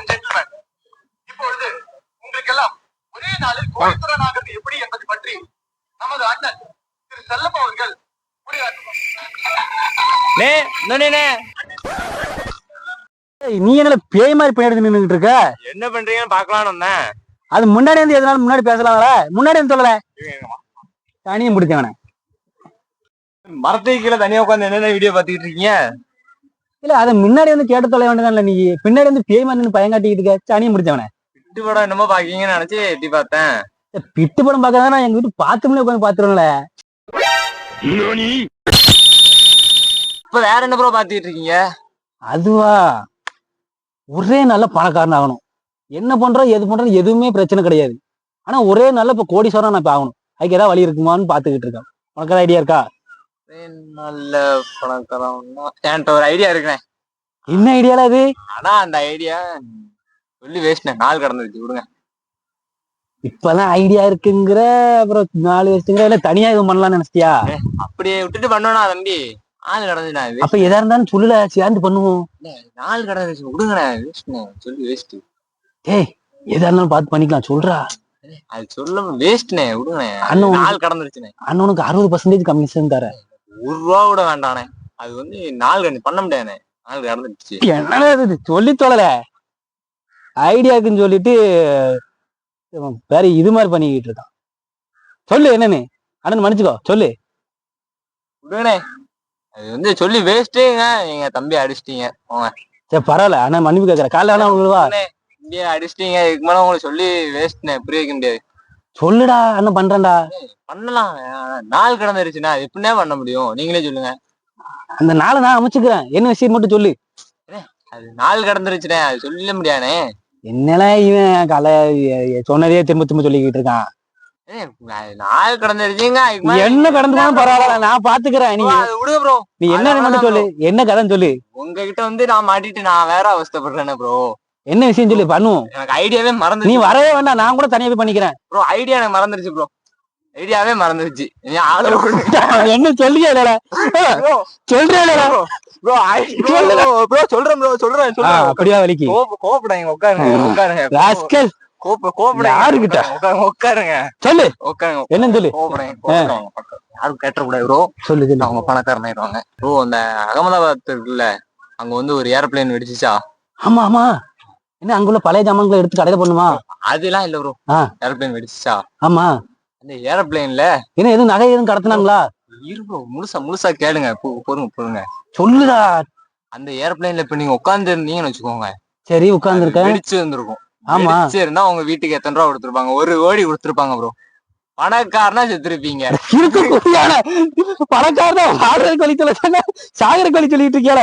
And gentleman இப்பொழுது உங்களுக்கெல்லாம் ஒரே நாளில் ஆகிறது எப்படி என்பது பற்றி நமது அண்ணன் திரு செல்லப்பா அவர்கள் நே என்ன பேய் மாதிரி பின்னாடி நின்றுட்டு இருக்க? என்ன பண்றீங்கன்னு பாக்கலாம்னு வந்தேன். அது முன்னாடி வந்து எதனால முன்னாடி பேசலாம்ல? முன்னாடி வந்து சொல்லல. தனியும் பிடிச்சவன மரத்துக்கு கீழே தனியா உட்காந்து என்னென்ன வீடியோ பாத்துக்கிட்டு இருக்கீங்க? இல்ல அதை முன்னாடி வந்து கேட்டு தொலை வேண்டியதான்ல நீ பின்னாடி வந்து பேய் மாதிரி நின்னு பயம் காட்டிக்கிட்டு இருக்க தனியும் பிடிச்சவன. விட்டு படம் என்னமோ பாக்கீங்கன்னு நினைச்சு எட்டி பார்த்தேன். பிட்டு படம் பார்க்கறதா எங்க வீட்டு பாத்துமணி உட்காந்து பாத்துருவோம்ல இப்ப வேற என்ன ப்ரோ பாத்துக்கிட்டு இருக்கீங்க? அதுவா? ஒரே நல்ல பணக்காரன் ஆகணும். என்ன பண்றோம் எது பண்றோம் எதுவுமே பிரச்சனை கிடையாது. ஆனா ஒரே நல்ல இப்ப கோடீஸ்வரன் நான் இப்ப ஆகணும். அதுக்கு ஏதாவது வழி இருக்குமான்னு பாத்துக்கிட்டு இருக்கேன். உனக்கு ஏதாவது ஐடியா இருக்கா? நல்ல பணக்காரன்னா என்கிட்ட ஒரு ஐடியா இருக்குண்ணே. என்ன ஐடியால அது? ஆனா அந்த ஐடியா சொல்லி வேஸ்ட்ண்ணே நாள் கடந்துருச்சு. விடுங்க. இப்பதான் ஐடியா இருக்குங்கிற அப்புறம் நாலு வருஷங்கிற இல்ல தனியா எதுவும் பண்ணலாம்னு நினைச்சிட்டியா? அப்படியே விட்டுட்டு பண்ணோனா தம்பி? நாள் கடந்துச்சுண்ணா. இது அப்ப எதா இருந்தாலும் சொல்லல சேர்ந்து பண்ணுவோம். நாள் கடந்துருச்சு. விடுங்கண்ணே. வேஸ்ட்ண்ணே சொல்லி வேஸ்ட் ஏய் எதா இருந்தாலும் பார்த்து பண்ணிக்கலாம். சொல்றா. அது சொல்ல வேஸ்ட்ண்ணே விடுங்கண்ணே. அண்ணன் நாள் கடந்துருச்சுண்ணே. அண்ணனுக்கு அறுபது பர்சன்டேஜ் கமிஷன் தர ஒரு ரூபா கூட வேண்டாண்ணே அது வந்து நாள் கணி பண்ண முடியாதுண்ணே நாள் கடந்துருச்சு என்னடா இது? சொல்லி தொலைல. ஐடியாக்குன்னு சொல்லிட்டு வேற இது மாதிரி பண்ணிக்கிட்டு இருக்கான். சொல்லு என்னன்னு. அண்ணன் மன்னிச்சுக்கோ சொல்லு. விடுங்கண்ணே. அது வந்து சொல்லி வேஸ்ட்டுங்க எங்க தம்பி அடிச்சிட்டீங்க. போங்க. சரி பரவாயில்ல. அண்ணன் மன்னிப்பு கேட்கற காலைல வேணா உங்களுக்கு அடிச்சிட்டீங்க. இதுக்கு மேல உங்களுக்கு சொல்லி வேஸ்ட்ண்ணே புரிய வைக்க முடியாது. சொல்லுடா அண்ணன் பண்றேன்டா. பண்ணலாம். நாள் கடந்துருச்சுண்ணா. எப்படின்னே பண்ண முடியும்? நீங்களே சொல்லுங்க. அந்த நாளை நான் அமைச்சுக்கிறேன். என்ன விஷயம் மட்டும் சொல்லு. அது நாள் கடந்துருச்சுண்ணே. அது சொல்ல முடியாதுண்ணே என்னடா இவன்? கலை சொன்னதே திரும்ப திரும்ப சொல்லிக்கிட்டு இருக்கான். ஏய், அது நாள் கடந்துருச்சுங்க. அதுக்கு மேல என்ன கடந்து போனாலும் பரவாயில்ல. நான் பாத்துக்கிறேன் நீ. அது விடுங்க ப்ரோ. நீ என்ன மட்டும் சொல்லு. என்ன கதைன்னு சொல்லு. உங்ககிட்ட வந்து நான் மாட்டிட்டு நான் வேற அவஸ்தைப்படுறேனே ப்ரோ. என்ன விஷயம் சொல்லு பண்ணுவோம் எனக்கு ஐடியாவே நீ மறந்துருச்சு வரவே வேண்டாம் நான் கூட தனியா போய் பண்ணிக்கிறேன். ப்ரோ ஐடியா எனக்கு மறந்துருச்சு ப்ரோ ஐடியாவே மறந்துருச்சு. நீ ஆளு என்ன சொல்லியா இல்லடா? சொல்றேன் ப்ரோ ப்ரோ சொல்றேன் ப்ரோ சொல்றேன் சொல்றேன். அப்படியா வலிக்கு? கோப கோபடாங்க உட்காருங்க உட்காருங்க. ராஸ்கல். கோப யாருகிட்ட? உட்காருங்க உட்காருங்க சொல்லு. உட்காருங்க என்னன்னு சொல்லு. கோபடாங்க யாரும் கேட்டக்கூடாது ப்ரோ சொல்லு சொல்லு. அவங்க பணக்காரன் ஆயிடுவாங்க. ப்ரோ அந்த அகமதாபாத் இருக்குல்ல அங்க வந்து ஒரு ஏரோப்ளேன் வெடிச்சிச்சா? ஆமா ஆமா. என்ன அங்குள்ள பழைய ஜாமான்களை எடுத்து கடையில பண்ணுமா அதெல்லாம் இல்ல ப்ரோ. ஏரோப்ளேன் வெடிச்சிச்சா? ஆமா. அந்த ஏரோப்ளேன்ல என்ன எதுவும் நகை எதுவும் கடத்துனாங்களா? இரு ப்ரோ முழுசா முழுசா கேளுங்க. பொ- பொறுங்க பொறுங்க சொல்லுடா. அந்த ஏரோப்ளேன்ல இப்ப நீங்க உட்கார்ந்து இருந்தீங்கன்னு வச்சுக்கோங்க. சரி உட்கார்ந்து இருக்கேன் வெடிச்சு இருந்திருக்கும் ஆமா. வெடிச்சு இருந்தா உங்க வீட்டுக்கு எத்தனை ரூபா கொடுத்துருப்பாங்க? ஒரு கோடி கொடுத்துருப்பாங்க ப்ரோ பணக்காரனா செத்துருப்பீங்க. பணக்காரன் வாழ்றதுக்கு வழி சொல்ல சாகர வழி சொல்லிட்டு இருக்கியால